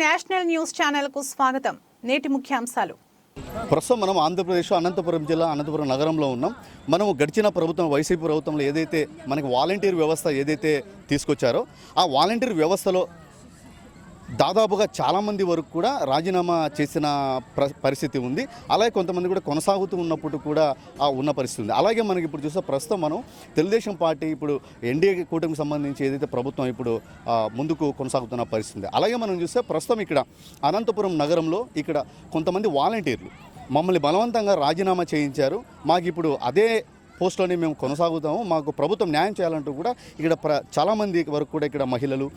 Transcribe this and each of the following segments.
National news ఛానల్కు స్వాగతం. నేటి ముఖ్యాంశాలు. ప్రస్తుతం మనం ఆంధ్రప్రదేశ్ అనంతపురం జిల్లా అనంతపురం నగరంలో ఉన్నాం. మనం గడిచిన ప్రభుత్వం వైసీపీ ప్రభుత్వంలో ఏదైతే మనకి వాలంటీర్ వ్యవస్థ ఏదైతే తీసుకొచ్చారో ఆ వాలంటీర్ వ్యవస్థలో దాదాపుగా చాలామంది వరకు కూడా రాజీనామా చేసిన ప్ర పరిస్థితి ఉంది. అలాగే కొంతమంది కూడా కొనసాగుతూ ఉన్నప్పుడు కూడా ఆ ఉన్న పరిస్థితి ఉంది. అలాగే మనకి ఇప్పుడు చూస్తే ప్రస్తుతం మనం తెలుగుదేశం పార్టీ ఇప్పుడు ఎన్డీఏ కూటమికి సంబంధించి ఏదైతే ప్రభుత్వం ఇప్పుడు ముందుకు కొనసాగుతున్న పరిస్థితి అలాగే మనం చూస్తే ప్రస్తుతం ఇక్కడ అనంతపురం నగరంలో ఇక్కడ కొంతమంది వాలంటీర్లు మమ్మల్ని బలవంతంగా రాజీనామా చేయించారు. మాకు ఇప్పుడు అదే పోస్ట్లోనే మేము కొనసాగుతాము. మాకు ప్రభుత్వం న్యాయం చేయాలంటూ కూడా ఇక్కడ ప్ర చాలామంది వరకు కూడా ఇక్కడ మహిళలు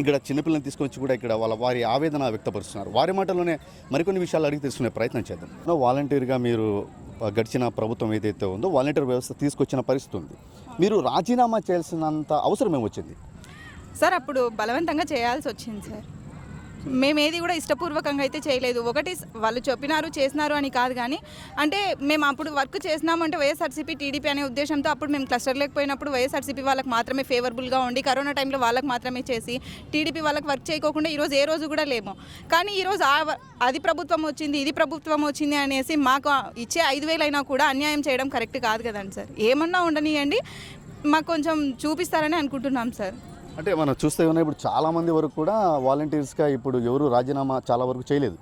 ఇక్కడ చిన్నపిల్లల్ని తీసుకొచ్చి కూడా ఇక్కడ వాళ్ళ వారి ఆవేదన వ్యక్తపరుస్తున్నారు. వారి మాటలోనే మరికొన్ని విషయాలు అడిగి తెలుసుకునే ప్రయత్నం చేద్దాం. వాలంటీర్గా మీరు గడిచిన ప్రభుత్వం ఏదైతే ఉందో వాలంటీర్ వ్యవస్థ తీసుకొచ్చిన పరిస్థితి ఉంది. మీరు రాజీనామా చేయాల్సినంత అవసరం ఏమొచ్చింది? సార్ అప్పుడు బలవంతంగా చేయాల్సి వచ్చింది సార్. మేము ఏది కూడా ఇష్టపూర్వకంగా అయితే చేయలేదు. ఒకటి వాళ్ళు చెప్పినారు చేసినారు అని కాదు కానీ అంటే మేము అప్పుడు వర్క్ చేసినామంటే వైఎస్ఆర్సీపీ టీడీపీ అనే ఉద్దేశంతో అప్పుడు మేము క్లస్టర్ లేకపోయినప్పుడు వైఎస్ఆర్సీపీ వాళ్ళకి మాత్రమే ఫేవరబుల్గా ఉండి కరోనా టైంలో వాళ్ళకి మాత్రమే చేసి టీడీపీ వాళ్ళకి వర్క్ చేయకోకుండా ఈరోజు ఏ రోజు కూడా లేము. కానీ ఈరోజు ఆ అది ప్రభుత్వం వచ్చింది ఇది ప్రభుత్వం వచ్చింది అనేసి మాకు ఇచ్చే ఐదు వేలైనా కూడా అన్యాయం చేయడం కరెక్ట్ కాదు కదండి సార్. ఏమన్నా ఉండనియండి మాకు కొంచెం చూపిస్తారని అనుకుంటున్నాం సార్. అంటే మనం చూస్తే ఉన్నాయి ఇప్పుడు చాలామంది వరకు కూడా వాలంటీర్స్గా ఇప్పుడు ఎవరు రాజీనామా చాలా వరకు చేయలేదు.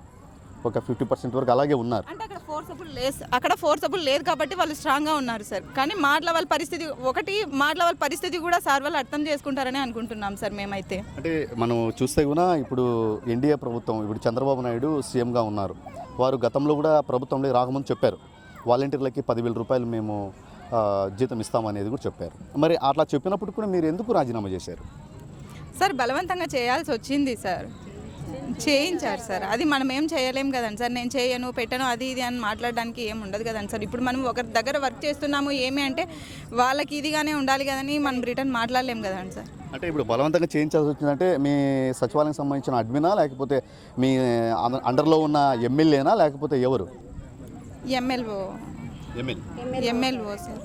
ఒక ఫిఫ్టీ పర్సెంట్ వరకు అలాగే ఉన్నారు. అంటే అక్కడ ఫోర్సబుల్ లేదు. అక్కడ ఫోర్సబుల్ లేదు కాబట్టి వాళ్ళు స్ట్రాంగ్గా ఉన్నారు సార్ కానీ మాటల వాళ్ళ పరిస్థితి ఒకటి మాటల వాళ్ళ పరిస్థితి కూడా సార్ వాళ్ళు అర్థం చేసుకుంటారని అనుకుంటున్నాం సార్ మేమైతే. అంటే మనం చూస్తే కూడా ఇప్పుడు ఎన్డీఏ ప్రభుత్వం ఇప్పుడు చంద్రబాబు నాయుడు సీఎంగా ఉన్నారు. వారు గతంలో కూడా ప్రభుత్వంలో రాకముందు చెప్పారు. వాలంటీర్లకి పదివేల రూపాయలు మేము జీతం ఇస్తామనేది కూడా చెప్పారు. మరి అట్లా చెప్పినప్పుడు కూడా మీరు ఎందుకు రాజీనామా చేశారు? సార్ బలవంతంగా చేయాల్సి వచ్చింది సార్. చేయించారు సార్. అది మనం ఏం చేయలేం కదండి సార్. నేను చేయను పెట్టను అది ఇది అని మాట్లాడడానికి ఏం ఉండదు కదండి సార్. ఇప్పుడు మనం ఒకరి దగ్గర వర్క్ చేస్తున్నాము ఏమి అంటే వాళ్ళకి ఇదిగానే ఉండాలి కదని మనం రిటర్న్ మాట్లాడలేం కదండి సార్. అంటే ఇప్పుడు బలవంతంగా చేయించాల్సి వచ్చిందంటే మీ సచివాలయం సంబంధించిన అడ్మినా లేకపోతే మీ అండర్లో ఉన్న ఎమ్మెల్యేనా లేకపోతే ఎవరు? ఎమ్మెల్వో ఎమ్మెల్యే. సార్.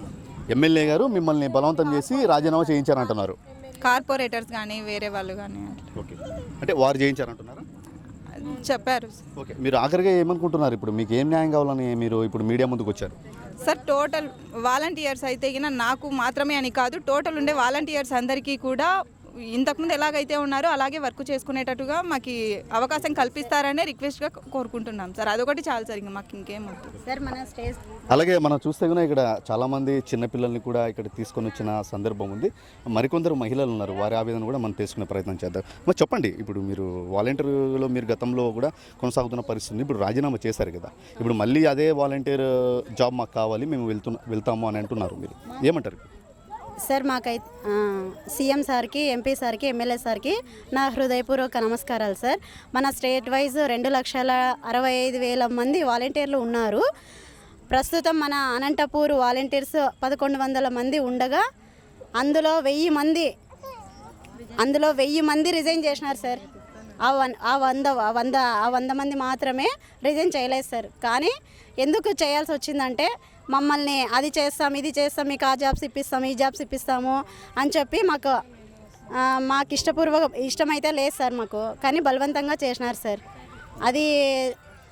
ఎమ్మెల్యే గారు మిమ్మల్ని బలవంతం చేసి రాజీనామా చేయించారంటున్నారు. కార్పొరేటర్స్ కానీ వేరే వాళ్ళు కానీ ఓకే. అంటే వారు చేయించారంటున్నారా? చెప్పారు ఓకే. మీరు ఆఖరిగా ఏమనుకుంటున్నారు ఇప్పుడు? మీకు ఏం న్యాయం కావాలని మీరు ఇప్పుడు మీడియా ముందుకు వచ్చారు? సార్ టోటల్ వాలంటీర్స్ అయితే గిన నాకు మాత్రమే అని కాదు టోటల్ ఉండే వాలంటీర్స్ అందరికీ కూడా ఇంతకుముందు ఎలాగైతే ఉన్నారో అలాగే వర్క్ చేసుకునేటట్టుగా మాకు అవకాశం కల్పిస్తారనే రిక్వెస్ట్గా కోరుకుంటున్నాం. సార్ అదొకటి చాలు సార్ ఇంకా మాకు ఇంకేం సార్ మన స్టేజ్ అలాగే మనం చూస్తే కూడా ఇక్కడ చాలామంది చిన్నపిల్లల్ని కూడా ఇక్కడ తీసుకొని వచ్చిన సందర్భం ఉంది. మరికొందరు మహిళలు ఉన్నారు వారి ఆవేదన కూడా మనం తెలుసుకునే ప్రయత్నం చేద్దాం. మరి చెప్పండి ఇప్పుడు మీరు వాలంటీర్లో మీరు గతంలో కూడా కొనసాగుతున్న పరిస్థితి ఉంది. ఇప్పుడు రాజీనామా చేశారు కదా. ఇప్పుడు మళ్ళీ అదే వాలంటీర్ జాబ్ మాకు కావాలి మేము వెళ్తున్నా వెళ్తాము అని అంటున్నారు మీరు. ఏమంటారు? సార్ మాకైతే సీఎం సార్కి ఎంపీ సార్కి ఎమ్మెల్యే సార్కి నా హృదయపూర్వక నమస్కారాలు సార్. మన స్టేట్ వైజ్ రెండు లక్షల అరవై ఐదు వేల మంది వాలంటీర్లు ఉన్నారు. ప్రస్తుతం మన అనంతపూర్ వాలంటీర్స్ పదకొండు వందల మంది ఉండగా అందులో వెయ్యి మంది అందులో వెయ్యి మంది రిజైన్ చేసినారు సార్. ఆ వన్ ఆ వంద వంద ఆ వంద మంది మాత్రమే రిజైన్ చేయలేదు సార్. కానీ ఎందుకు చేయాల్సి వచ్చిందంటే మమ్మల్ని అది చేస్తాం ఇది చేస్తాం మీకు ఆ జాబ్స్ ఇప్పిస్తాం ఈ జాబ్స్ ఇప్పిస్తాము అని చెప్పి మాకు మాకు ఇష్టపూర్వక ఇష్టమైతే లేదు సార్ మాకు కానీ బలవంతంగా చేసినారు సార్. అది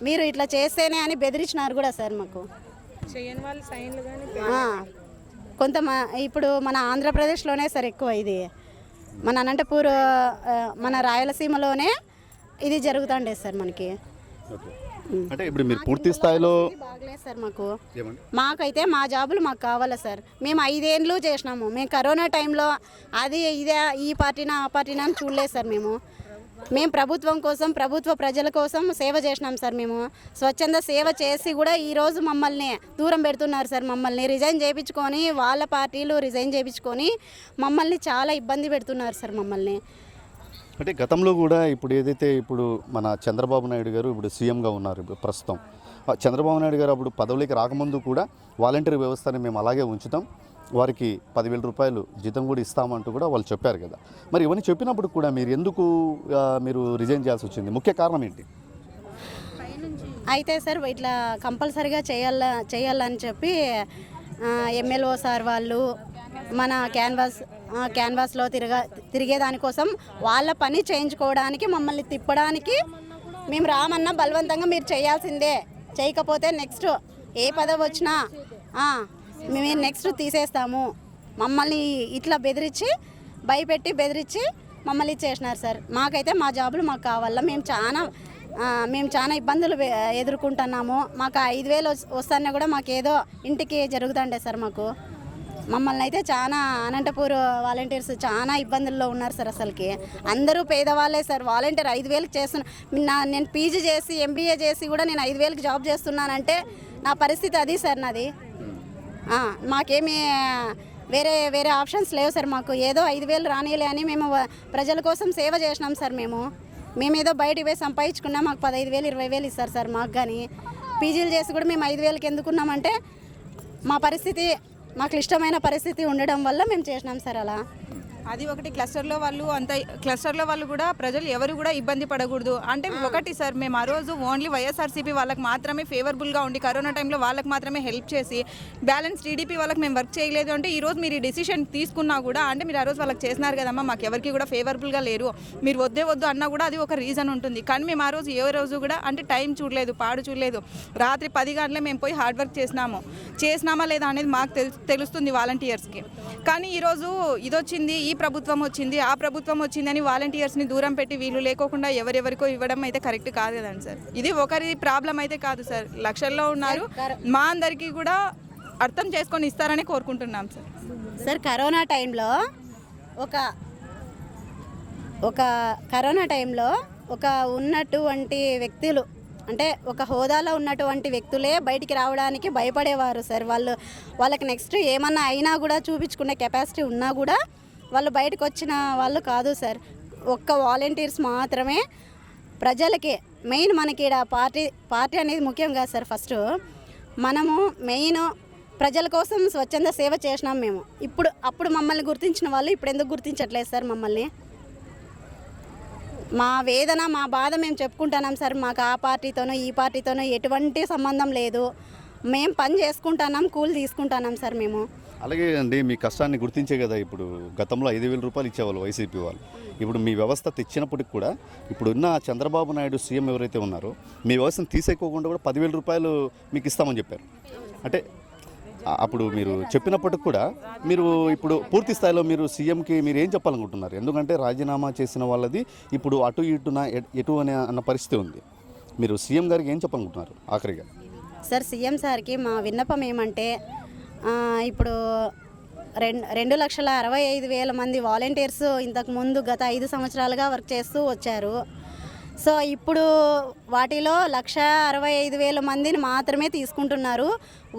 మీరు ఇట్లా చేస్తేనే అని బెదిరించినారు కూడా సార్ మాకు. ఆ, కొంత మ- ఇప్పుడు మన ఆంధ్రప్రదేశ్లోనే సార్ ఎక్కువ ఇది. మన అనంతపూర్ మన రాయలసీమలోనే ఇది జరుగుతుండే సార్ మనకి. అంటే ఇప్పుడు మీరు పూర్తి స్థాయిలో బాగలేదు సార్ మాకు. మాకైతే మా జాబులు మాకు కావాలా సార్. మేము ఐదేళ్ళు చేసినాము. మేము కరోనా టైంలో అది ఇదే ఈ పార్టీనా ఆ పార్టీనా అని చూడలేదు సార్ మేము. మేము ప్రభుత్వం కోసం ప్రభుత్వ ప్రజల కోసం సేవ చేసినాం సార్ మేము. స్వచ్ఛంద సేవ చేసి కూడా ఈరోజు మమ్మల్ని దూరం పెడుతున్నారు సార్ మమ్మల్ని. రిజైన్ చేయించుకొని వాళ్ళ పార్టీలు రిజైన్ చేయించుకొని మమ్మల్ని చాలా ఇబ్బంది పెడుతున్నారు సార్ మమ్మల్ని. అంటే గతంలో కూడా ఇప్పుడు ఏదైతే ఇప్పుడు మన చంద్రబాబు నాయుడు గారు ఇప్పుడు సీఎంగా ఉన్నారు ఇప్పుడు ప్రస్తుతం చంద్రబాబు నాయుడు గారు అప్పుడు పదవులకి రాకముందు కూడా వాలంటీర్ వ్యవస్థని మేము అలాగే ఉంచుతాం వారికి పదివేల రూపాయలు జీతం కూడా ఇస్తామంటూ కూడా వాళ్ళు చెప్పారు కదా. మరి ఇవన్నీ చెప్పినప్పుడు కూడా మీరు ఎందుకు మీరు రిజైన్ చేయాల్సి వచ్చింది? ముఖ్య కారణం ఏంటి? అయితే సార్ ఇట్లా కంపల్సరిగా చేయాల చేయాలని చెప్పి ఎమ్మెల్యో సార్ వాళ్ళు మన క్యాన్వాస్ క్యాన్వాస్లో తిరగ తిరిగేదానికోసం వాళ్ళ పని చేయించుకోవడానికి మమ్మల్ని తిప్పడానికి మేము రామన్నా బలవంతంగా మీరు చేయాల్సిందే. చేయకపోతే నెక్స్ట్ ఏ పదవి వచ్చినా మేము నెక్స్ట్ తీసేస్తాము. మమ్మల్ని ఇట్లా బెదిరించి భయపెట్టి బెదిరించి మమ్మల్ని చేసినారు సార్. మాకైతే మా జాబులు మాకు కావాలా? మేము చాలా మేము చాలా ఇబ్బందులు ఎదుర్కొంటున్నాము. మాకు ఐదు వేలు వస్తానే కూడా మాకు ఏదో ఇంటికి జరుగుతుండే సార్ మాకు. మమ్మల్ని అయితే చాలా అనంతపూర్ వాలంటీర్స్ చాలా ఇబ్బందుల్లో ఉన్నారు సార్ అసలుకి. అందరూ పేదవాళ్ళే సార్. వాలంటీర్ ఐదు వేలకు చేస్తున్నా నా నేను పీజీ చేసి ఎంబీఏ చేసి కూడా నేను ఐదు వేలకు జాబ్ చేస్తున్నానంటే నా పరిస్థితి అది సార్ నాది. మాకేమీ వేరే వేరే ఆప్షన్స్ లేవు సార్ మాకు. ఏదో ఐదు వేలు రానిలే అని మేము ప్రజల కోసం సేవ చేసినాం సార్ మేము. మేమేదో బయటికి పోయి సంపాదించుకున్నాం మాకు పదహైదు వేలు ఇరవై వేలు ఇస్తారు సార్ మాకు కానీ పీజీలు చేసి కూడా మేము ఐదు వేలకి ఎందుకున్నామంటే మా పరిస్థితి మాకు ఇష్టమైన పరిస్థితి ఉండడం వల్ల మేము చేసినాం సార్ అలా. అది ఒకటి క్లస్టర్లో వాళ్ళు అంత క్లస్టర్లో వాళ్ళు కూడా ప్రజలు ఎవరు కూడా ఇబ్బంది పడకూడదు. అంటే ఒకటి సార్ మేము ఆ రోజు ఓన్లీ వైఎస్ఆర్సీపీ వాళ్ళకి మాత్రమే ఫేవరబుల్గా ఉండి కరోనా టైంలో వాళ్ళకి మాత్రమే హెల్ప్ చేసి బ్యాలెన్స్ టీడీపీ వాళ్ళకి మేము వర్క్ చేయలేదు అంటే ఈ రోజు మీరు ఈ డెసిషన్ తీసుకున్నా కూడా అంటే మీరు ఆ రోజు వాళ్ళకి చేసినారు కదమ్మా మాకు ఎవరికి కూడా ఫేవరబుల్గా లేరు. మీరు వద్దే వద్దు అన్నా కూడా అది ఒక రీజన్ ఉంటుంది. కానీ మేము ఆ రోజు ఏ రోజు కూడా అంటే టైం చూడలేదు పాడు చూడలేదు. రాత్రి పది గంటలే మేము పోయి హార్డ్ వర్క్ చేసినాము. చేసినామా లేదా అనేది మాకు తెలు- తెలుస్తుంది వాలంటీర్స్కి కానీ ఈరోజు ఇది వచ్చింది ఈ ప్రభుత్వం వచ్చింది ఆ ప్రభుత్వం వచ్చిందని వాలంటీర్స్ని దూరం పెట్టి వీళ్ళు లేకోకుండా ఎవరెవరికో ఇవ్వడం అయితే కరెక్ట్ కాదు కదండి సార్. ఇది ఒకరి ప్రాబ్లం అయితే కాదు సార్. లక్షల్లో ఉన్నారు. మా అందరికీ కూడా అర్థం చేసుకొని ఇస్తారని కోరుకుంటున్నాం సార్. సార్ కరోనా టైంలో ఒక ఒక కరోనా టైంలో ఒక ఉన్నటువంటి వ్యక్తులు అంటే ఒక హోదాలో ఉన్నటువంటి వ్యక్తులే బయటికి రావడానికి భయపడేవారు సార్. వాళ్ళు వాళ్ళకి నెక్స్ట్ ఏమన్నా అయినా కూడా చూపించుకునే కెపాసిటీ ఉన్నా కూడా వాళ్ళు బయటకు వచ్చిన వాళ్ళు కాదు సార్. ఒక్క వాలంటీర్స్ మాత్రమే ప్రజలకి మెయిన్ మనకి ఈడ పార్టీ పార్టీ అనేది ముఖ్యం కాదు సార్ ఫస్ట్. మనము మెయిన్ ప్రజల కోసం స్వచ్ఛంద సేవ చేసినాం మేము. ఇప్పుడు అప్పుడు మమ్మల్ని గుర్తించిన వాళ్ళు ఇప్పుడు ఎందుకు గుర్తించట్లేదు సార్ మమ్మల్ని? మా వేదన మా బాధ మేము చెప్పుకుంటున్నాం సార్. మాకు ఆ పార్టీతోనో ఈ పార్టీతోనో ఎటువంటి సంబంధం లేదు. మేము పని చేసుకుంటున్నాం కూలి తీసుకుంటున్నాం సార్ మేము. అలాగే అండి మీ కష్టాన్ని గుర్తించే కదా ఇప్పుడు. గతంలో ఐదు వేల రూపాయలు ఇచ్చేవాళ్ళు వైసీపీ వాళ్ళు. ఇప్పుడు మీ వ్యవస్థ తెచ్చినప్పటికి కూడా ఇప్పుడు ఉన్న చంద్రబాబు నాయుడు సీఎం ఎవరైతే ఉన్నారో మీ వ్యవస్థను తీసేకోకుండా కూడా పదివేల రూపాయలు మీకు ఇస్తామని చెప్పారు. అంటే అప్పుడు మీరు చెప్పినప్పటికి కూడా మీరు ఇప్పుడు పూర్తి స్థాయిలో మీరు సీఎంకి మీరు ఏం చెప్పాలనుకుంటున్నారు? ఎందుకంటే రాజీనామా చేసిన వాళ్ళది ఇప్పుడు అటు ఇటున ఎటు అనే అన్న పరిస్థితి ఉంది. మీరు సీఎం గారికి ఏం చెప్పాలనుకుంటున్నారు? ఆఖరిగా. సార్ సీఎం సార్కి మా విన్నపం ఏమంటే ఇప్పుడు రెండు రెండు లక్షల అరవై ఐదు వేల మంది వాలంటీర్స్ ఇంతకుముందు గత ఐదు సంవత్సరాలుగా వర్క్ చేస్తూ వచ్చారు. సో ఇప్పుడు వాటిలో లక్ష అరవై ఐదు వేల మందిని మాత్రమే తీసుకుంటున్నారు.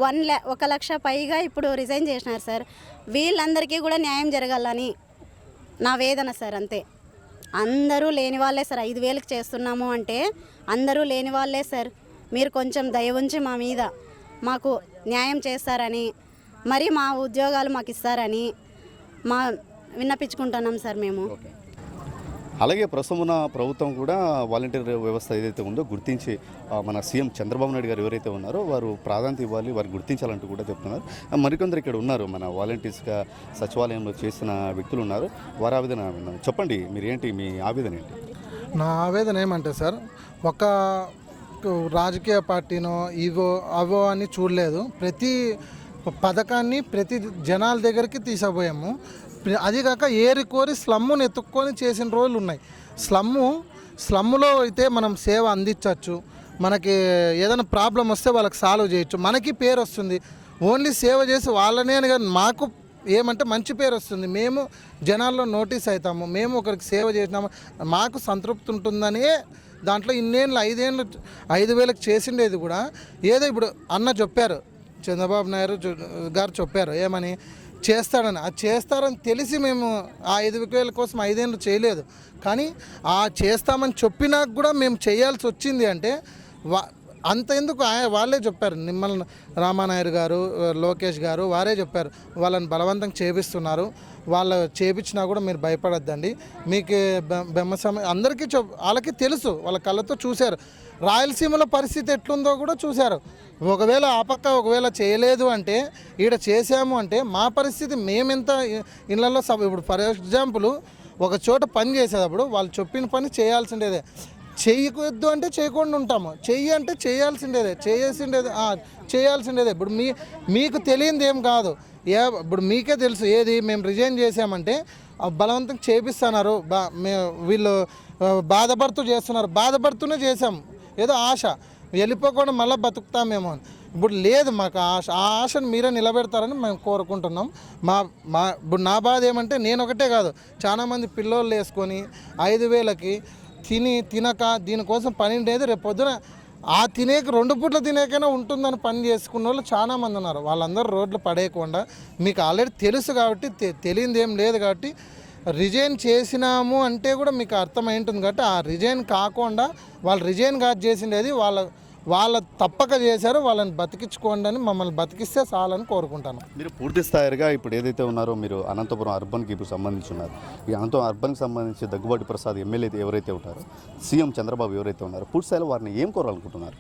వన్ ల్యా ఒక లక్ష పైగా ఇప్పుడు రిజైన్ చేసినారు సార్. వీళ్ళందరికీ కూడా న్యాయం జరగాలని నా వేదన సార్ అంతే. అందరూ లేని వాళ్ళే సార్. ఐదు వేలకు చేస్తున్నాము అంటే అందరూ లేని వాళ్ళే సార్. మీరు కొంచెం దయ ఉంచి మా మీద మాకు న్యాయం చేస్తారని మరి మా ఉద్యోగాలు మాకు ఇస్తారని మా విన్నపించుకుంటున్నాం సార్ మేము. అలాగే ప్రస్తుతం ఉన్న ప్రభుత్వం కూడా వాలంటీర్ వ్యవస్థ ఏదైతే ఉందో గుర్తించి మన సీఎం చంద్రబాబు నాయుడు గారు ఎవరైతే ఉన్నారో వారు ప్రాధాన్యత ఇవ్వాలి వారు గుర్తించాలంటూ కూడా చెప్తున్నారు. మరికొందరు ఇక్కడ ఉన్నారు మన వాలంటీర్స్గా సచివాలయంలో చేసిన వ్యక్తులు ఉన్నారు. వారి ఆవేదన చెప్పండి మీరు ఏంటి మీ ఆవేదన ఏంటి? నా ఆవేదన ఏమంటే సార్ ఒక రాజకీయ పార్టీనో ఇవో అవో అని చూడలేదు. ప్రతి పథకాన్ని ప్రతి జనాల దగ్గరికి తీసుకుపోయాము అది కాక ఏరి కోరి స్లమ్ముని ఎత్తుక్కొని చేసిన రోజులు ఉన్నాయి. స్లమ్ము స్లమ్ములో అయితే మనం సేవ అందించవచ్చు మనకి ఏదైనా ప్రాబ్లం వస్తే వాళ్ళకి సాల్వ్ చేయొచ్చు. మనకి పేరు వస్తుంది. ఓన్లీ సేవ చేసి వాళ్ళనే అని కానీ మాకు ఏమంటే మంచి పేరు వస్తుంది. మేము జనాల్లో నోటీస్ అవుతాము మేము ఒకరికి సేవ చేసినాము. మాకు సంతృప్తి ఉంటుందని దాంట్లో ఇన్నేళ్ళు ఐదేళ్ళు ఐదు వేలకు చేసిండేది కూడా. ఏదో ఇప్పుడు అన్న చెప్పారు. చంద్రబాబు నాయుడు గారు చెప్పారు ఏమని? చేస్తాడని. అది చేస్తారని తెలిసి మేము ఆ ఐదు వేల కోసం ఐదేళ్ళు చేయలేదు. కానీ ఆ చేస్తామని చెప్పినా కూడా మేము చేయాల్సి వచ్చింది అంటే వా అంత ఎందుకు వాళ్ళే చెప్పారు. నిమ్మల రామానాయుడు గారు లోకేష్ గారు వారే చెప్పారు. వాళ్ళని బలవంతం చేపిస్తున్నారు. వాళ్ళు చేపించినా కూడా మీరు భయపడొద్దండి. మీకు బె- బెమ్మ సమయం అందరికీ చెప్ వాళ్ళకి తెలుసు. వాళ్ళ కళ్ళతో చూశారు. రాయలసీమలో పరిస్థితి ఎట్లుందో కూడా చూశారు. ఒకవేళ ఆ పక్క ఒకవేళ చేయలేదు అంటే ఈడ చేసాము అంటే మా పరిస్థితి మేమెంత ఇళ్ళలో ఇళ్ళల్లో సబ్ ఇప్పుడు ఫర్ ఎగ్జాంపుల్ ఒక చోట పని చేసేటప్పుడు వాళ్ళు చెప్పిన పని చేయాల్సిండేదే. చేయకూడదు అంటే చేయకుండా ఉంటాము. చెయ్యి అంటే చేయాల్సిండేదే. చేయాల్సిండేదే చేయాల్సిండేదే. ఇప్పుడు మీ మీకు తెలియంది ఏం కాదు. ఏ ఇప్పుడు మీకే తెలుసు ఏది మేము రిజైన్ చేసామంటే బలవంతం చేపిస్తున్నారు. బా మే వీళ్ళు బాధపడుతూ చేస్తున్నారు. బాధపడుతూనే చేసాం ఏదో ఆశ. వెళ్ళిపోకుండా మళ్ళీ బతుకుతామేమో అని. ఇప్పుడు లేదు మాకు ఆశ. ఆ ఆశను మీరే నిలబెడతారని మేము కోరుకుంటున్నాం. మా మా ఇప్పుడు నా బాధ ఏమంటే నేను ఒకటే కాదు. చాలామంది పిల్లోళ్ళు వేసుకొని ఐదు వేలకి తిని తినక దీనికోసం పని లేదు రేపు పొద్దున ఆ తినేక రెండు పూట్ల తినేకైనా ఉంటుందని పని చేసుకున్న వాళ్ళు చాలామంది ఉన్నారు. వాళ్ళందరూ రోడ్లు పడేయకుండా. మీకు ఆల్రెడీ తెలుసు కాబట్టి తె- తెలియంది ఏం లేదు కాబట్టి రిజైన్ చేసినాము అంటే కూడా మీకు అర్థమై ఉంటుంది కాబట్టి ఆ రిజైన్ కాకుండా వాళ్ళు రిజైన్ కాదు చేసిండేది వాళ్ళ వాళ్ళ తప్పక చేశారో వాళ్ళని బతికించుకోండి అని మమ్మల్ని బతికిస్తే చాలని కోరుకుంటాను. మీరు పూర్తి స్థాయిగా ఇప్పుడు ఏదైతే ఉన్నారో మీరు అనంతపురం అర్బన్కి ఇప్పుడు సంబంధించి ఉన్నారు. ఈ అనంతపురం అర్బన్కి సంబంధించి దగ్గుబాటి ప్రసాద్ ఎమ్మెల్యే ఎవరైతే ఉంటారో సీఎం చంద్రబాబు ఎవరైతే ఉన్నారో పూర్తి స్థాయిలో వారిని ఏం కోరాలనుకుంటున్నారు?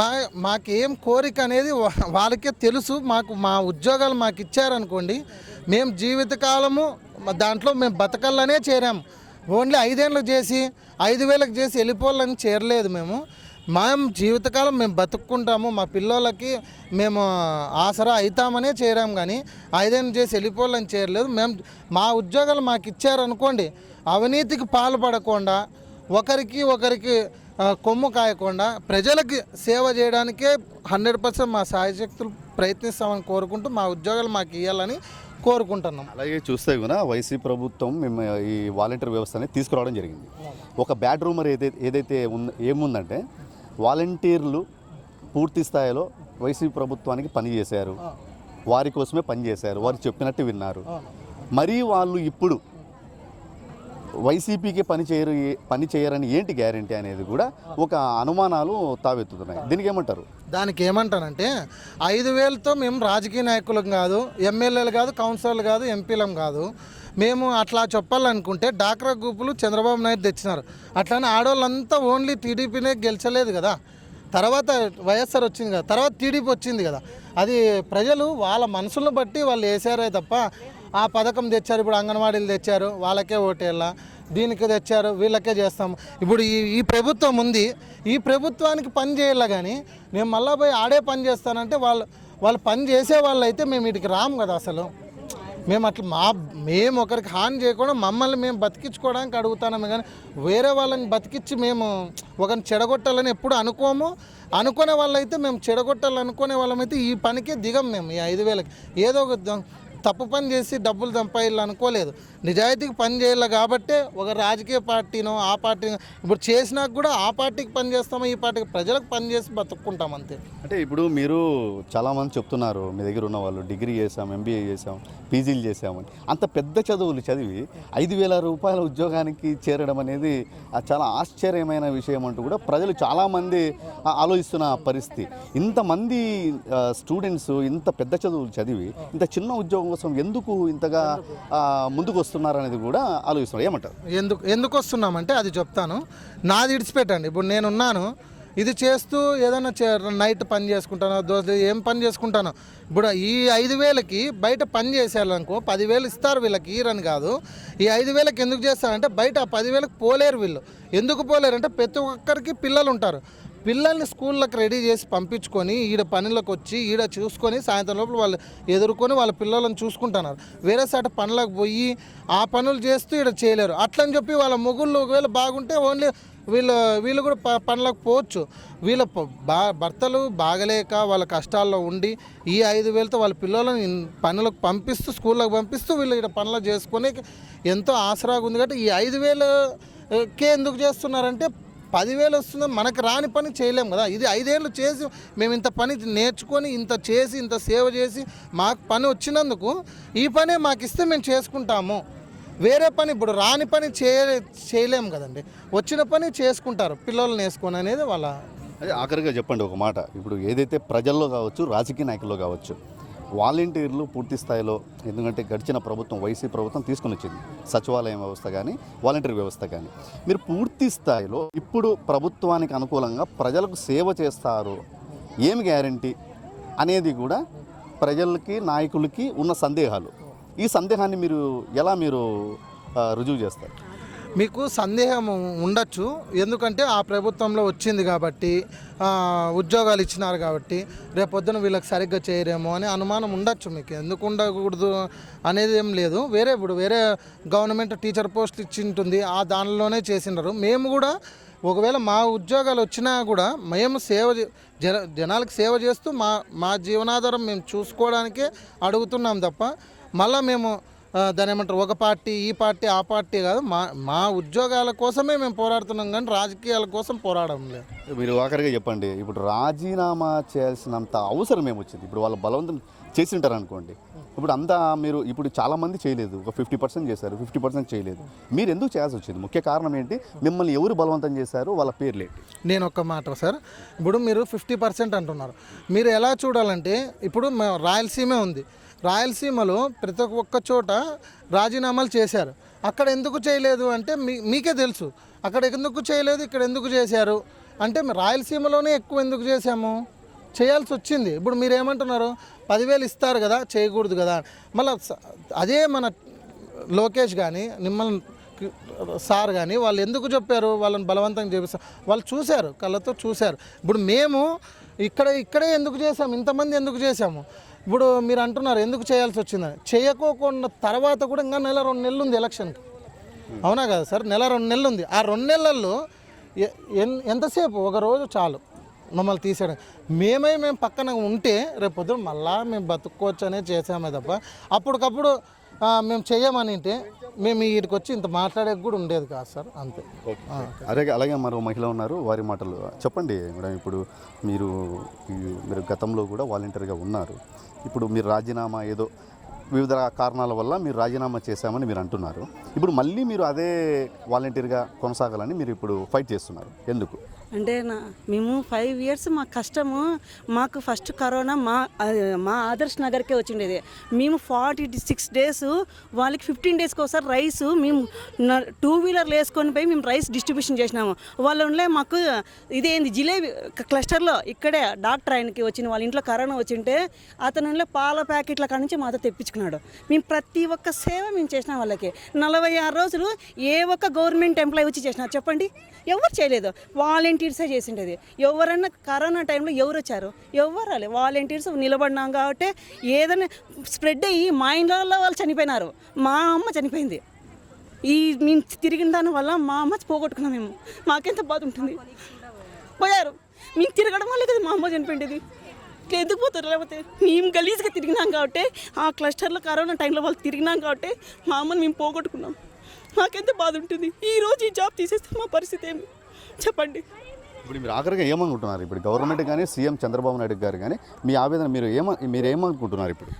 మా మాకేం కోరిక అనేది వాళ్ళకే తెలుసు. మాకు మా ఉద్యోగాలు మాకు ఇచ్చారనుకోండి మేము జీవితకాలము దాంట్లో మేము బతకాలనే చేరాము ఓన్లీ ఐదేళ్ళు చేసి ఐదు వేలకు చేసి వెళ్ళిపోవాలని చేరలేదు మేము. మేము జీవితకాలం మేము బతుక్కుంటాము. మా పిల్లలకి మేము ఆసరా అవుతామనే చేరాం కానీ ఐదేళ్ళు చేసి వెళ్ళిపోవాలని చేరలేదు. మేము మా ఉద్యోగాలు మాకు ఇచ్చారనుకోండి అవినీతికి పాల్పడకుండా ఒకరికి ఒకరికి కొమ్ము కాయకుండా ప్రజలకి సేవ చేయడానికే హండ్రెడ్ పర్సెంట్ మా సాయశక్తులు ప్రయత్నిస్తామని కోరుకుంటూ మా ఉద్యోగాలు మాకు ఇవ్వాలని కోరుకుంటున్నాం. అలాగే చూస్తే కూడా వైసీపీ ప్రభుత్వం మేము ఈ వాలంటీర్ వ్యవస్థ అనేది తీసుకురావడం జరిగింది. ఒక బ్యాడ్ రూమర్ ఏదైతే ఏదైతే ఉంద ఏముందంటే వాలంటీర్లు పూర్తి స్థాయిలో వైసీపీ ప్రభుత్వానికి పనిచేశారు వారి కోసమే పనిచేశారు వారు చెప్పినట్టు విన్నారు. మరీ వాళ్ళు ఇప్పుడు వైసీపీకి పని చేయరు పని చేయరని ఏంటి గ్యారంటీ అనేది కూడా ఒక అనుమానాలు తావెత్తుతున్నాయి. దీనికి ఏమంటారు? దానికి ఏమంటానంటే ఐదు వేలతో మేము రాజకీయ నాయకులం కాదు ఎమ్మెల్యేలు కాదు కౌన్సిలర్లు కాదు ఎంపీలం కాదు. మేము అట్లా చెప్పాలనుకుంటే డాక్రా గ్రూపులు చంద్రబాబు నాయుడు తెచ్చినారు. అట్లానే ఆడవాళ్ళంతా ఓన్లీ టీడీపీనే గెలిచలేదు కదా. తర్వాత వైఎస్ఆర్ వచ్చింది కదా. తర్వాత టీడీపీ వచ్చింది కదా. అది ప్రజలు వాళ్ళ మనసులను బట్టి వాళ్ళు వేసారే తప్ప ఆ పథకం తెచ్చారు ఇప్పుడు అంగన్వాడీలు తెచ్చారు వాళ్ళకే ఓటేళ్ళ దీనికి తెచ్చారు వీళ్ళకే చేస్తాం. ఇప్పుడు ఈ ఈ ప్రభుత్వం ఉంది ఈ ప్రభుత్వానికి పని చేయాల కానీ మేము మళ్ళా పోయి ఆడే పని చేస్తానంటే వాళ్ళు వాళ్ళు పని చేసే వాళ్ళు అయితే మేము వీటికి రాము కదా అసలు. మేము అట్లా మా మేము ఒకరికి హాని చేయకుండా మమ్మల్ని మేము బతికించుకోవడానికి అడుగుతున్నాము కానీ వేరే వాళ్ళని బతికించి మేము ఒకరిని చెడగొట్టాలని ఎప్పుడు అనుకోము. అనుకునే వాళ్ళైతే మేము చెడగొట్టాలని అనుకునే వాళ్ళమైతే ఈ పనికే దిగం మేము ఈ ఐదు వేలకి. ఏదో ఒక తప్పు పని చేసి డబ్బులు సంపాదించాలి అనుకోలేదు నిజాయితీకి పని చేయాలి కాబట్టే ఒక రాజకీయ పార్టీనో ఆ పార్టీ ఇప్పుడు చేసినా కూడా ఆ పార్టీకి పని చేస్తామో ఈ పార్టీకి ప్రజలకు పని చేసి బతుక్కుంటాం అంతే. అంటే ఇప్పుడు మీరు చాలామంది చెప్తున్నారు మీ దగ్గర ఉన్న వాళ్ళు డిగ్రీ చేసాం ఎంబీఏ చేసాం పీజీలు చేసామని అంత పెద్ద చదువులు చదివి ఐదు వేల రూపాయల ఉద్యోగానికి చేరడం అనేది చాలా ఆశ్చర్యమైన విషయం అంటూ కూడా ప్రజలు చాలామంది ఆలోచిస్తున్న పరిస్థితి. ఇంతమంది స్టూడెంట్స్ ఇంత పెద్ద చదువులు చదివి ఇంత చిన్న ఉద్యోగం కోసం ఎందుకు ఇంతగా ముందుకు వస్తున్నారు అనేది కూడా ఆలోచిస్తున్నారు. ఏమంటారు? ఎందుకు ఎందుకు వస్తున్నామంటే అది చెప్తాను. నాది విడిచిపెట్టండి ఇప్పుడు నేనున్నాను ఇది చేస్తూ ఏదైనా చే నైట్ పని చేసుకుంటానో దోశ ఏం పని చేసుకుంటానో? ఇప్పుడు ఈ ఐదు వేలకి బయట పని చేసేయాలనుకో పదివేలు ఇస్తారు వీళ్ళకి ఈరని కాదు. ఈ ఐదు వేలకి ఎందుకు చేస్తారంటే బయట ఆ పదివేలకు పోలేరు వీళ్ళు. ఎందుకు పోలేరు అంటే ప్రతి ఒక్కరికి పిల్లలు ఉంటారు పిల్లల్ని స్కూళ్ళకి రెడీ చేసి పంపించుకొని ఈడ పనులకు వచ్చి ఈడ చూసుకొని సాయంత్రం లోపల వాళ్ళు ఎదుర్కొని వాళ్ళ పిల్లలను చూసుకుంటున్నారు. వేరే సాట పనులకు పోయి ఆ పనులు చేస్తూ ఈడ చేయలేరు. అట్లని చెప్పి వాళ్ళ మొగుళ్ళు ఒకవేళ బాగుంటే ఓన్లీ వీళ్ళు వీళ్ళు కూడా ప పనులకు పోవచ్చు. వీళ్ళ బా భర్తలు బాగలేక వాళ్ళ కష్టాల్లో ఉండి ఈ ఐదు వేలతో వాళ్ళ పిల్లలను పనులకు పంపిస్తూ స్కూళ్ళకి పంపిస్తూ వీళ్ళు ఇక్కడ పనులు చేసుకొని ఎంతో ఆసరాగా ఉంది. కాబట్టి ఈ ఐదు వేలకే ఎందుకు చేస్తున్నారంటే పదివేలు వస్తుందని మనకు రాని పని చేయలేము కదా. ఇది ఐదేళ్ళు చేసి మేము ఇంత పని నేర్చుకొని ఇంత చేసి ఇంత సేవ చేసి మాకు పని వచ్చినందుకు ఈ పనే మాకు ఇస్తే మేము చేసుకుంటాము. వేరే పని ఇప్పుడు రాని పని చేయలే చేయలేము కదండి. వచ్చిన పని చేసుకుంటారు. పిల్లల్ని వేసుకొని అనేది వాళ్ళ అదే ఆఖరిగా చెప్పండి ఒక మాట. ఇప్పుడు ఏదైతే ప్రజల్లో కావచ్చు రాజకీయ నాయకుల్లో కావచ్చు వాలంటీర్లు పూర్తి స్థాయిలో ఎందుకంటే గడిచిన ప్రభుత్వం వైసీ ప్రభుత్వం తీసుకుని వచ్చింది. సచివాలయం వ్యవస్థ కానీ వాలంటీర్ వ్యవస్థ కానీ. మీరు పూర్తి స్థాయిలో ఇప్పుడు ప్రభుత్వానికి అనుకూలంగా ప్రజలకు సేవ చేస్తారు. ఏమి గ్యారంటీ? అనేది కూడా ప్రజలకి నాయకులకి ఉన్న సందేహాలు. ఈ సందేహాన్ని మీరు ఎలా మీరు రుజువు చేస్తారు? మీకు సందేహం ఉండొచ్చు. ఎందుకంటే ఆ ప్రభుత్వంలో వచ్చింది కాబట్టి ఉద్యోగాలు ఇచ్చినారు కాబట్టి రేపొద్దున వీళ్ళకి సరిగ్గా చేయరేమో అని అనుమానం ఉండొచ్చు మీకు. ఎందుకు ఉండకూడదు అనేది ఏం లేదు. వేరే ఇప్పుడు వేరే గవర్నమెంట్ టీచర్ పోస్ట్ ఇచ్చి ఉంటుంది ఆ దానిలోనే చేసినారు మేము కూడా ఒకవేళ మా ఉద్యోగాలు వచ్చినా కూడా మేము సేవ జన జనాలకు సేవ చేస్తూ మా మా జీవనాధారం మేము చూసుకోవడానికే అడుగుతున్నాం తప్ప మళ్ళీ మేము దాని ఏమంటారు? ఒక పార్టీ ఈ పార్టీ ఆ పార్టీ కాదు. మా మా ఉద్యోగాల కోసమే మేము పోరాడుతున్నాం కానీ రాజకీయాల కోసం పోరాడడం లేదు. మీరు ఆఖరిగా చెప్పండి. ఇప్పుడు రాజీనామా చేయాల్సినంత అవసరం ఏమొచ్చింది? ఇప్పుడు వాళ్ళు బలవంతం చేసి ఉంటారు అనుకోండి ఇప్పుడు అంతా మీరు ఇప్పుడు చాలా మంది చేయలేదు. ఒక ఫిఫ్టీ పర్సెంట్ చేశారు ఫిఫ్టీ పర్సెంట్ చేయలేదు. మీరు ఎందుకు చేయాల్సి వచ్చింది ముఖ్య కారణం ఏంటి? మిమ్మల్ని ఎవరు బలవంతం చేశారు? వాళ్ళ పేర్లు ఏంటి? నేను ఒక మాట సార్. ఇప్పుడు మీరు ఫిఫ్టీ పర్సెంట్ అంటున్నారు. మీరు ఎలా చూడాలంటే ఇప్పుడు రాయలసీమే ఉంది. రాయలసీమలో ప్రతి ఒక్క చోట రాజీనామాలు చేశారు. అక్కడ ఎందుకు చేయలేదు అంటే మీ మీకే తెలుసు. అక్కడ ఎందుకు చేయలేదు ఇక్కడ ఎందుకు చేశారు? అంటే రాయలసీమలోనే ఎక్కువ ఎందుకు చేశాము? చేయాల్సి వచ్చింది. ఇప్పుడు మీరు ఏమంటున్నారు పదివేలు ఇస్తారు కదా చేయకూడదు కదా. మళ్ళీ అదే మన లోకేష్ కానీ నిమ్మల్ని సార్ కానీ వాళ్ళు ఎందుకు చెప్పారు? వాళ్ళని బలవంతంగా చేపిస్తారు వాళ్ళు చూశారు కళ్ళతో చూశారు. ఇప్పుడు మేము ఇక్కడ ఇక్కడే ఎందుకు చేసాము ఇంతమంది ఎందుకు చేసాము ఇప్పుడు మీరు అంటున్నారు ఎందుకు చేయాల్సి వచ్చిందని. చేయకోకుండా తర్వాత కూడా ఇంకా నెల రెండు నెలలు ఉంది ఎలక్షన్కి అవునా కదా సార్? నెల రెండు నెలలు ఉంది. ఆ రెండు నెలల్లో ఎంతసేపు? ఒక రోజు చాలు. మమ్మల్ని తీసేయడం. మేమై మేము పక్కన ఉంటే రేపు పొద్దున మళ్ళా మేము బతుక్కోవచ్చు అనే చేసామే తప్ప అప్పటికప్పుడు మేము చెయ్యమని అంటే మేము వీటికి వచ్చి ఇంత మాట్లాడేది కూడా ఉండేది కాదు సార్. అంతే. అలాగే అలాగే మరో మహిళ ఉన్నారు వారి మాటలు చెప్పండి మేడం. ఇప్పుడు మీరు మీరు గతంలో కూడా వాలంటీర్గా ఉన్నారు. ఇప్పుడు మీరు రాజీనామా ఏదో వివిధ కారణాల వల్ల మీరు రాజీనామా చేశామని మీరు అంటున్నారు. ఇప్పుడు మళ్ళీ మీరు అదే వాలంటీర్గా కొనసాగాలని మీరు ఇప్పుడు ఫైట్ చేస్తున్నారు. ఎందుకు? అంటే నా మేము ఫైవ్ ఇయర్స్ మా కష్టము మాకు ఫస్ట్ కరోనా మా మా ఆదర్శ్ నగర్కే వచ్చిండేది. మేము ఫార్టీ సిక్స్ డేస్ వాళ్ళకి ఫిఫ్టీన్ డేస్కి ఒకసారి రైస్ మేము టూ వీలర్లు వేసుకొని పోయి మేము రైస్ డిస్ట్రిబ్యూషన్ చేసినాము. వాళ్ళు ఉండే మాకు ఇదేంది జిలేబీ క్లస్టర్లో ఇక్కడే డాక్టర్ ఆయనకి వచ్చిన వాళ్ళ ఇంట్లో కరోనా వచ్చింటే అతను పాల ప్యాకెట్ల కాడ నుంచి మాతో తెప్పించుకున్నాడు. మేము ప్రతి ఒక్క సేవ మేము చేసినాం వాళ్ళకి. నలభై ఆరు రోజులు ఏ ఒక్క గవర్నమెంట్ ఎంప్లాయీ వచ్చి చేసినారు చెప్పండి? ఎవరు చేయలేదు. వాలంటీర్సే చేసిండేది. ఎవరన్నా కరోనా టైంలో ఎవరు వచ్చారు ఎవరు రాలేదు వాలంటీర్స్ నిలబడినాం కాబట్టి ఏదైనా స్ప్రెడ్ అయ్యి మా ఇంట్లో వాళ్ళు చనిపోయినారు. మా అమ్మ చనిపోయింది. ఈ మేము తిరిగిన దాని వల్ల మా అమ్మ పోగొట్టుకున్నాం మేము. మాకెంత బాధ ఉంటుంది? పోయారు. మేము తిరగడం వల్ల కదా మా అమ్మ చనిపోయింది ఎందుకు పోతారు లేకపోతే? మేము గలీజ్గా తిరిగినాం కాబట్టి ఆ క్లస్టర్లో కరోనా టైంలో వాళ్ళు తిరిగినాం కాబట్టి మా అమ్మని మేము పోగొట్టుకున్నాం. మాకెంత బాధ ఉంటుంది? ఈరోజు ఈ జాబ్ తీసేస్తే మా పరిస్థితి ఏమి? చెప్పండి. ఇప్పుడు మీరు ఆఖరిగా ఏమనుకుంటున్నారు? ఇప్పుడు గవర్నమెంట్ కానీ సీఎం చంద్రబాబు నాయుడు గారు కానీ మీ ఆవేదన మీరు ఏమ మీరు ఏమనుకుంటున్నారు ఇప్పుడు?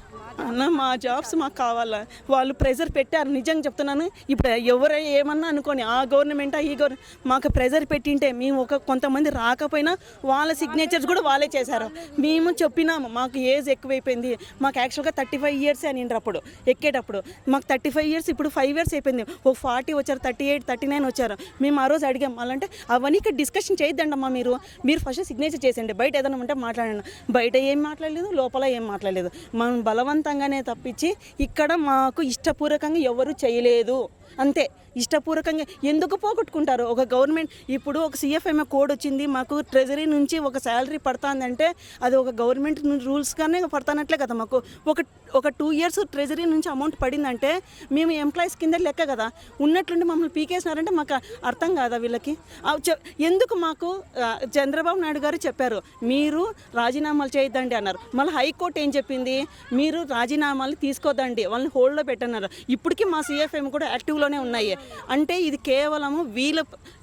అన్న మా జాబ్స్ మాకు కావాలా? వాళ్ళు ప్రెజర్ పెట్టారు నిజంగా చెప్తున్నాను. ఇప్పుడు ఎవరై ఏమన్నా అనుకోని ఆ గవర్నమెంటా ఈ గవర్నమెంట్ మాకు ప్రెజర్ పెట్టింటే మేము ఒక కొంతమంది రాకపోయినా వాళ్ళ సిగ్నేచర్స్ కూడా వాళ్ళే చేశారు. మేము చెప్పినాము మాకు ఏజ్ ఎక్కువైపోయింది. మాకు యాక్చువల్గా థర్టీ ఫైవ్ ఇయర్స్ అని అప్పుడు ఎక్కేటప్పుడు. మాకు థర్టీ ఫైవ్ ఇయర్స్ ఇప్పుడు ఫైవ్ ఇయర్స్ అయిపోయింది. ఒక ఫార్టీ వచ్చారు థర్టీ ఎయిట్ థర్టీ నైన్ వచ్చారు. మేము ఆ రోజు అడిగాం వాళ్ళంటే అవన్నీ ఇక్కడ డిస్కషన్ చేయొద్దండమ్మా మీరు. మీరు ఫస్ట్ సిగ్నేచర్ చేసేయండి. బయట ఏదైనా ఉంటే మాట్లాడండి. బయట ఏం మాట్లాడలేదు లోపల ఏం మాట్లాడలేదు. మనం బలవంతంగానే తప్పించి ఇక్కడ మాకు ఇష్టపూర్వకంగా ఎవరు చేయలేదు. అంతే. ఇష్టపూర్వకంగా ఎందుకు పోగొట్టుకుంటారు? ఒక గవర్నమెంట్ ఇప్పుడు ఒక సిఎఫ్ఎంఏ కోడ్ వచ్చింది మాకు ట్రెజరీ నుంచి ఒక శాలరీ పడుతుందంటే అది ఒక గవర్నమెంట్ రూల్స్గానే పడుతున్నట్లే కదా మాకు. ఒక ఒక టూ ఇయర్స్ ట్రెజరీ నుంచి అమౌంట్ పడిందంటే మేము ఎంప్లాయీస్ కింద లెక్క కదా. ఉన్నట్లుండి మమ్మల్ని పీకేసినారంటే మాకు అర్థం కాదా వీళ్ళకి? చె- ఎందుకు మాకు చంద్రబాబు నాయుడు గారు చెప్పారు మీరు రాజీనామాలు చేయొద్దండి అన్నారు. మళ్ళీ హైకోర్టు ఏం చెప్పింది? మీరు రాజీనామాలు తీసుకోద్దండి వాళ్ళని హోల్డ్లో పెట్టన్నారు. ఇప్పటికీ మా సిఎఫ్ఎం కూడా యాక్టివ్ పెండింగ్లోనే ఉన్నాయి. అంటే ఇది కేవలము వీళ్ళ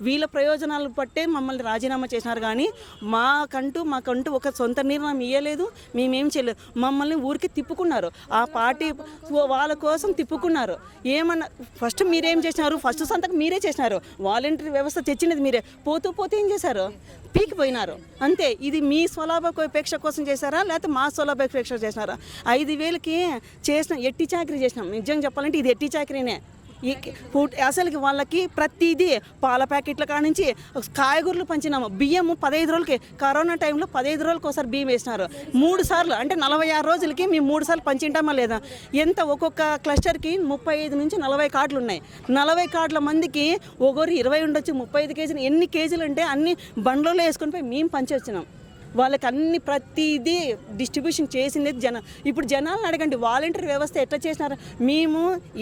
వీళ్ళ ప్రయోజనాలు పట్టే మమ్మల్ని రాజీనామా చేసినారు. కానీ మాకంటూ మాకంటూ ఒక సొంత నిర్ణయం ఇవ్వలేదు మేమేం చేయలేదు. మమ్మల్ని ఊరికి తిప్పుకున్నారు. ఆ పార్టీ వాళ్ళ కోసం తిప్పుకున్నారు. ఏమన్నా ఫస్ట్ మీరేం చేసినారు? ఫస్ట్ సంతకం మీరే చేసినారు. వాలంటరీ వ్యవస్థ తెచ్చినది మీరే. పోతూ పోతే ఏం చేశారు? పీకిపోయినారు. అంతే. ఇది మీ స్వలాభాపేక్ష కోసం చేశారా? లేకపోతే మా స్వలాభాపేక్ష చేసినారా? ఐదు వేలకి చేసిన ఎట్టి చాకరీ చేసినాం. నిజం చెప్పాలంటే ఇది ఎట్టి చాకరీనే. అసలుకి వాళ్ళకి ప్రతిదీ పాల ప్యాకెట్ల కాడ నుంచి కాయగూరలు పంచినాము. బియ్యము పదహైదు రోజులకి కరోనా టైంలో పదహైదు రోజులకి ఒకసారి బియ్యం వేసినారు. మూడు సార్లు అంటే నలభై ఆరు రోజులకి మేము మూడు సార్లు పంచింటామా లేదా? ఎంత ఒక్కొక్క క్లస్టర్కి ముప్పై ఐదు నుంచి నలభై కార్డులు ఉన్నాయి. నలభై కార్డుల మందికి ఒకరు ఇరవై ఉండొచ్చు ముప్పై ఐదు కేజీలు. ఎన్ని కేజీలు అంటే అన్ని బండ్లలో వేసుకొని పోయి మేము పంచొచ్చినాం. వాళ్ళకి అన్ని ప్రతిదీ డిస్ట్రిబ్యూషన్ చేసింది జన ఇప్పుడు జనాలను అడగండి వాలంటీర్ వ్యవస్థ ఎట్లా చేసినారు? మేము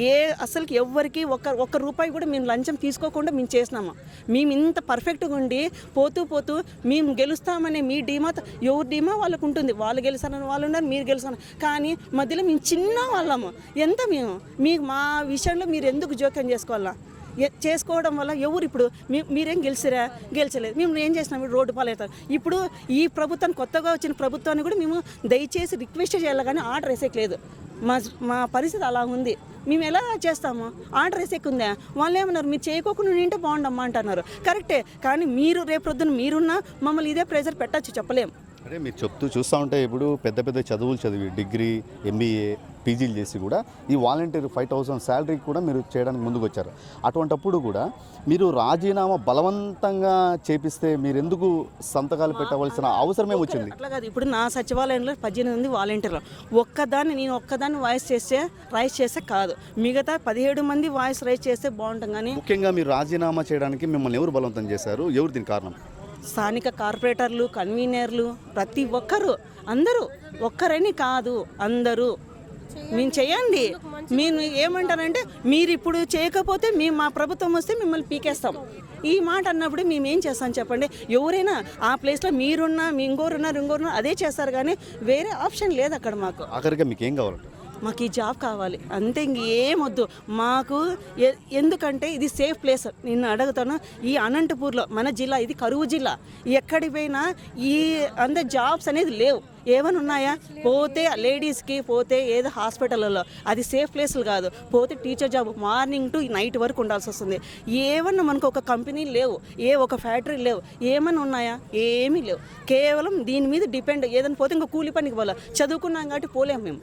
ఏ అసలుకి ఎవ్వరికి ఒక్క ఒక్క రూపాయి కూడా మేము లంచం తీసుకోకుండా మేము చేసినాము. మేము ఇంత పర్ఫెక్ట్గా ఉండి పోతూ పోతూ మేము గెలుస్తామనే మీ ధీమా ఎవరి ధీమా వాళ్ళకు ఉంటుంది. వాళ్ళు గెలిచారని వాళ్ళు ఉన్నారు మీరు గెలిచారు కానీ మధ్యలో మేము చిన్న వాళ్ళము. ఎంత మేము? మీ మా విషయంలో మీరు ఎందుకు జోక్యం చేసుకోవాలా? చేసుకోవడం వల్ల ఎవరు ఇప్పుడు మీ- మీరేం గెలిచిరా? గెలిచలేదు. మేము ఏం చేసినాం? ఇప్పుడు రోడ్డు పాలవుతారు. ఇప్పుడు ఈ ప్రభుత్వం కొత్తగా వచ్చిన ప్రభుత్వాన్ని కూడా మేము దయచేసి రిక్వెస్ట్ చేయాలి కానీ ఆర్డర్ వేసేయక్లేదు మా మా పరిస్థితి అలా ఉంది. మేము ఎలా చేస్తాము? ఆర్డర్ వేసేకుందా? వాళ్ళు ఏమన్నారు? మీరు చేయకోకుండా ఉంటే బాగుండమ్మా అంటున్నారు. కరెక్టే. కానీ మీరు రేపు ప్రొద్దున మీరున్నా మమ్మల్ని ఇదే ప్రెజర్ పెట్టచ్చు చెప్పలేం. అంటే మీరు చెప్తూ చూస్తూ ఉంటే ఇప్పుడు పెద్ద పెద్ద చదువులు చదివి డిగ్రీ ఎంబీఏ పీజీలు చేసి కూడా ఈ వాలంటీర్ ఫైవ్ థౌసండ్ శాలరీ కూడా మీరు చేయడానికి ముందుకు వచ్చారు అటువంటప్పుడు కూడా మీరు రాజీనామా బలవంతంగా చేపిస్తే మీరు ఎందుకు సంతకాలు పెట్టవలసిన అవసరమే వచ్చింది? అట్లా కాదు. ఇప్పుడు నా సచివాలయంలో పద్దెనిమిది మంది వాలంటీర్లు. ఒక్కదాన్ని నేను ఒక్కదాన్ని వాయిస్ చేస్తే రైస్ చేస్తే కాదు. మిగతా పదిహేడు మంది వాయిస్ రైస్ చేస్తే బాగుంటుంది కానీ ముఖ్యంగా మీరు రాజీనామా చేయడానికి మిమ్మల్ని ఎవరు బలవంతం చేశారు? ఎవరు దీని కారణం? స్థానిక కార్పొరేటర్లు కన్వీనర్లు ప్రతి ఒక్కరు అందరూ ఒక్కరని కాదు అందరూ. మేము చేయండి. మీరు ఏమంటారంటే మీరు ఇప్పుడు చేయకపోతే మేము మా ప్రభుత్వం వస్తే మిమ్మల్ని పీకేస్తాం. ఈ మాట అన్నప్పుడు మేము ఏం చేస్తాం చెప్పండి? ఎవరైనా ఆ ప్లేస్లో మీరున్నా మీ ఇంకోరున్నారు ఇంకోరున్నారు అదే చేస్తారు కానీ వేరే ఆప్షన్ లేదు అక్కడ మాకు. ఆఖరిగా మీకు ఏం కావాలంటే మాకు ఈ జాబ్ కావాలి. అంతే ఇంకేం వద్దు. మాకు ఎందుకంటే ఇది సేఫ్ ప్లేస్ నిన్ను అడుగుతాను ఈ అనంతపూర్లో మన జిల్లా ఇది కరువు జిల్లా. ఎక్కడి పోయినా ఈ అంత జాబ్స్ అనేది లేవు. ఏమైనా ఉన్నాయా? పోతే లేడీస్కి పోతే ఏదో హాస్పిటల్లో. అది సేఫ్ ప్లేసులు కాదు. పోతే teacher job morning to night వరకు ఉండాల్సి వస్తుంది. ఏమన్నా మనకు ఒక కంపెనీ లేవు. ఏ ఒక ఫ్యాక్టరీ లేవు. ఏమన్నా ఉన్నాయా? ఏమీ లేవు. కేవలం దీని మీద డిపెండ్ ఏదైనా పోతే ఇంకా కూలి పనికి పోలే చదువుకున్నాం కాబట్టి పోలేము మేము.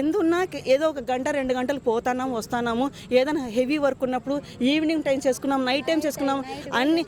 ఎందున్నా ఏదో ఒక గంట రెండు గంటలు పోతాన్నాము వస్తానాము. ఏదైనా హెవీ వర్క్ ఉన్నప్పుడు ఈవినింగ్ టైం చేసుకున్నాం నైట్ టైం చేసుకున్నాం అన్ని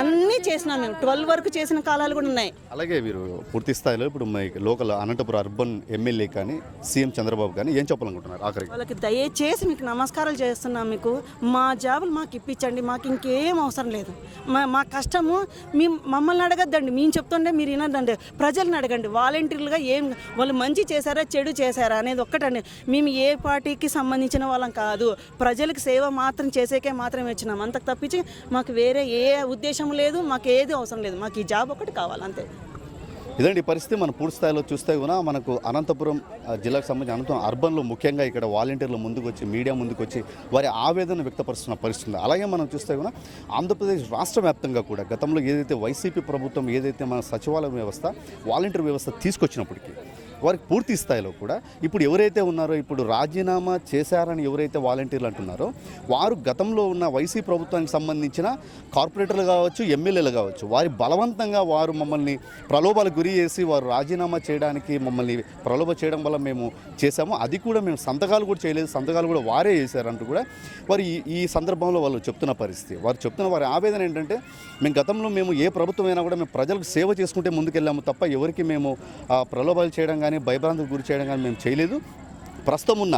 అన్నీ చేసినాం మేము. ట్వెల్వ్ వరకు చేసిన కాలాలు కూడా ఉన్నాయి. అలాగే మీరు పూర్తి స్థాయిలో ఇప్పుడు లోకల్ అనంతపురం అర్బన్ ఎమ్మెల్యే కానీ సీఎం చంద్రబాబు కానీ ఏం చెప్పాలనుకుంటున్నారు ఆఖరికి? వాళ్ళకి దయచేసి మీకు నమస్కారాలు చేస్తున్నాం మీకు. మా జాబులు మాకు ఇప్పించండి మాకు ఇంకేం అవసరం లేదు. మా మా కష్టము మీ మమ్మల్ని అడగద్దండి. మేము చెప్తుంటే మీరు వినద్దండి. ప్రజల్ని అడగండి. వాలంటీర్లుగా ఏం వాళ్ళు మంచి చేశారా చెడు చేశారా అనేది ఒక్కటండి మేము ఏ పార్టీకి సంబంధించిన వాళ్ళం కాదు. ప్రజలకు సేవ మాత్రం చేసేకే మాత్రమే వచ్చినాం. అంతకు తప్పించి మాకు వేరే ఏ ఉద్దేశం లేదు మాకు ఏది అవసరం లేదు. మాకు ఈ జాబ్ ఒకటి కావాలి అంతే. ఇదండి పరిస్థితి. మన పూర్తి స్థాయిలో చూస్తే కూడా మనకు అనంతపురం జిల్లాకు సంబంధించి అనంతపురం అర్బన్లో ముఖ్యంగా ఇక్కడ వాలంటీర్లు ముందుకు వచ్చి మీడియా ముందుకు వచ్చి వారి ఆవేదన వ్యక్తపరుస్తున్న పరిస్థితి అలాగే మనం చూస్తే కూడా ఆంధ్రప్రదేశ్ రాష్ట్ర వ్యాప్తంగా కూడా గతంలో ఏదైతే వైసీపీ ప్రభుత్వం ఏదైతే మన సచివాలయ వ్యవస్థ వాలంటీర్ వ్యవస్థ తీసుకొచ్చినప్పటికీ వారికి పూర్తి స్థాయిలో కూడా ఇప్పుడు ఎవరైతే ఉన్నారో ఇప్పుడు రాజీనామా చేశారని ఎవరైతే వాలంటీర్లు అంటున్నారో వారు గతంలో ఉన్న వైసీ ప్రభుత్వానికి సంబంధించిన కార్పొరేటర్లు కావచ్చు ఎమ్మెల్యేలు కావచ్చు వారి బలవంతంగా వారు మమ్మల్ని ప్రలోభాలకు గురి చేసి వారు రాజీనామా చేయడానికి మమ్మల్ని ప్రలోభ చేయడం వల్ల మేము చేశాము. అది కూడా మేము సంతకాలు కూడా చేయలేదు సంతకాలు కూడా వారే చేశారంటూ కూడా వారు ఈ సందర్భంలో వాళ్ళు చెప్తున్న పరిస్థితి. వారు చెప్తున్న వారి ఆవేదన ఏంటంటే మేము గతంలో మేము ఏ ప్రభుత్వం అయినా కూడా మేము ప్రజలకు సేవ చేసుకుంటే ముందుకెళ్ళాము తప్ప ఎవరికి మేము ప్రలోభాలు చేయడం కానీ భయభ్రాంతికి గురి చేయడం కానీ మేము చేయలేదు. ప్రస్తుతం ఉన్న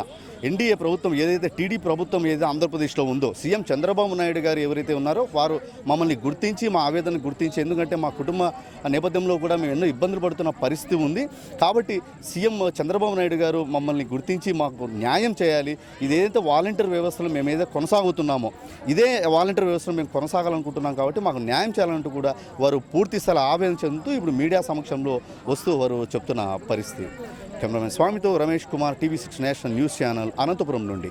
ఎన్డీఏ ప్రభుత్వం ఏదైతే టీడీ ప్రభుత్వం ఏదైతే ఆంధ్రప్రదేశ్లో ఉందో సీఎం చంద్రబాబు నాయుడు గారు ఎవరైతే ఉన్నారో వారు మమ్మల్ని గుర్తించి మా ఆవేదన గుర్తించి ఎందుకంటే మా కుటుంబ నేపథ్యంలో కూడా మేము ఎన్నో ఇబ్బందులు పడుతున్న పరిస్థితి ఉంది. కాబట్టి సీఎం చంద్రబాబు నాయుడు గారు మమ్మల్ని గుర్తించి మాకు న్యాయం చేయాలి. ఇదేదైతే వాలంటీర్ వ్యవస్థలో మేము ఏదైతే కొనసాగుతున్నామో ఇదే వాలంటీర్ వ్యవస్థను మేము కొనసాగాలనుకుంటున్నాం కాబట్టి మాకు న్యాయం చేయాలంటూ కూడా వారు పూర్తి స్థల ఆవేదన చెందుతూ ఇప్పుడు మీడియా సమక్షంలో వస్తూ వారు చెప్తున్న పరిస్థితి. కెమెరామెన్ స్వామితో Ramesh Kumar TV six national news channel Anantapuram నుండి.